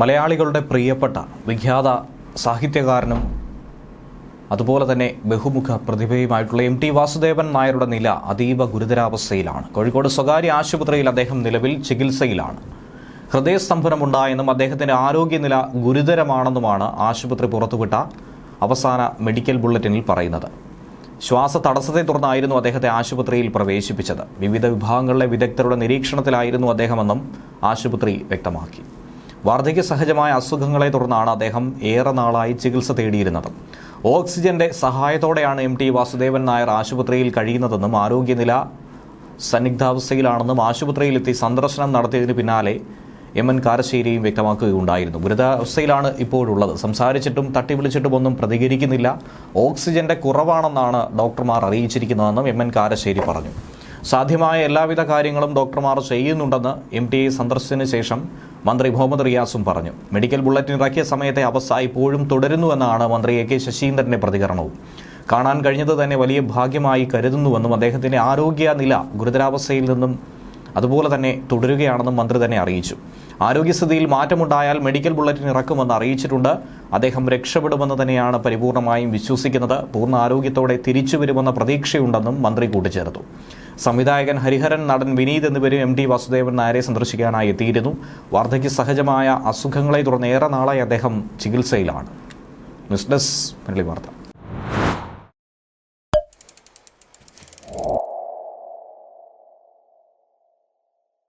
മലയാളികളുടെ പ്രിയപ്പെട്ട വിഖ്യാത സാഹിത്യകാരനും അതുപോലെ തന്നെ ബഹുമുഖ പ്രതിഭയുമായിട്ടുള്ള എം ടി വാസുദേവൻ നായരുടെ നില അതീവ ഗുരുതരാവസ്ഥയിലാണ്. കോഴിക്കോട് സ്വകാര്യ ആശുപത്രിയിൽ അദ്ദേഹം നിലവിൽ ചികിത്സയിലാണ്. ഹൃദയസ്തംഭനമുണ്ടായെന്നും അദ്ദേഹത്തിന്റെ ആരോഗ്യനില ഗുരുതരമാണെന്നുമാണ് ആശുപത്രി പുറത്തുവിട്ട അവസാന മെഡിക്കൽ ബുള്ളറ്റിനിൽ പറയുന്നത്. ശ്വാസ തടസ്സത്തെ തുടർന്നായിരുന്നു അദ്ദേഹത്തെ ആശുപത്രിയിൽ പ്രവേശിപ്പിച്ചത്. വിവിധ വിഭാഗങ്ങളിലെ വിദഗ്ധരുടെ നിരീക്ഷണത്തിലായിരുന്നു അദ്ദേഹമെന്നും ആശുപത്രി വ്യക്തമാക്കി. വാർദ്ധക്യ സഹജമായ അസുഖങ്ങളെ തുടർന്നാണ് അദ്ദേഹം ഏറെ നാളായി ചികിത്സ തേടിയിരുന്നത്. ഓക്സിജന്റെ സഹായത്തോടെയാണ് എം ടി വാസുദേവൻ നായർ ആശുപത്രിയിൽ കഴിയുന്നതെന്നും ആരോഗ്യനില സന്നിഗ്ധാവസ്ഥയിലാണെന്നും ആശുപത്രിയിലെത്തി സന്ദർശനം നടത്തിയതിന് പിന്നാലെ എം എൻ കാരശ്ശേരിയും വ്യക്തമാക്കുകയുണ്ടായിരുന്നു. ഗുരുതാവസ്ഥയിലാണ് ഇപ്പോഴുള്ളത്. സംസാരിച്ചിട്ടും തട്ടി വിളിച്ചിട്ടും ഒന്നും പ്രതികരിക്കുന്നില്ല. ഓക്സിജന്റെ കുറവാണെന്നാണ് ഡോക്ടർമാർ അറിയിച്ചിരിക്കുന്നതെന്നും എം എൻ കാരശ്ശേരി പറഞ്ഞു. സാധ്യമായ എല്ലാവിധ കാര്യങ്ങളും ഡോക്ടർമാർ ചെയ്യുന്നുണ്ടെന്ന് എം ടി എ ശേഷം മന്ത്രി മുഹമ്മദ് റിയാസും പറഞ്ഞു. മെഡിക്കൽ ബുള്ളറ്റിൻ ഇറക്കിയ സമയത്തെ അവസ്ഥ ഇപ്പോഴും തുടരുന്നുവെന്നാണ് മന്ത്രി എ കെ ശശീന്ദ്രന്റെ പ്രതികരണവും. കാണാൻ കഴിഞ്ഞത് തന്നെ വലിയ ഭാഗ്യമായി കരുതുന്നുവെന്നും അദ്ദേഹത്തിന്റെ ആരോഗ്യനില ഗുരുതരാവസ്ഥയിൽ നിന്നും അതുപോലെ തന്നെ തുടരുകയാണെന്നും മന്ത്രി തന്നെ അറിയിച്ചു. ആരോഗ്യസ്ഥിതിയിൽ മാറ്റമുണ്ടായാൽ മെഡിക്കൽ ബുള്ളറ്റിൻ ഇറക്കുമെന്ന് അറിയിച്ചിട്ടുണ്ട്. അദ്ദേഹം രക്ഷപ്പെടുമെന്ന് തന്നെയാണ് പരിപൂർണമായും വിശ്വസിക്കുന്നത്. പൂർണ ആരോഗ്യത്തോടെ തിരിച്ചു വരുമെന്ന പ്രതീക്ഷയുണ്ടെന്നും മന്ത്രി കൂട്ടിച്ചേർത്തു. സംവിധായകൻ ഹരിഹരൻ നടൻ വിനീത് എന്നിവരും എം ടി വാസുദേവൻ നായരെ സന്ദർശിക്കാനായി എത്തിയിരുന്നു. വാർദ്ധക്യ സഹജമായ അസുഖങ്ങളെ തുടർന്ന് ഏറെ നാളായി അദ്ദേഹം ചികിത്സയിലാണ്. ന്യൂസ് ഡെസ്ക് മലയാളി വാർത്ത.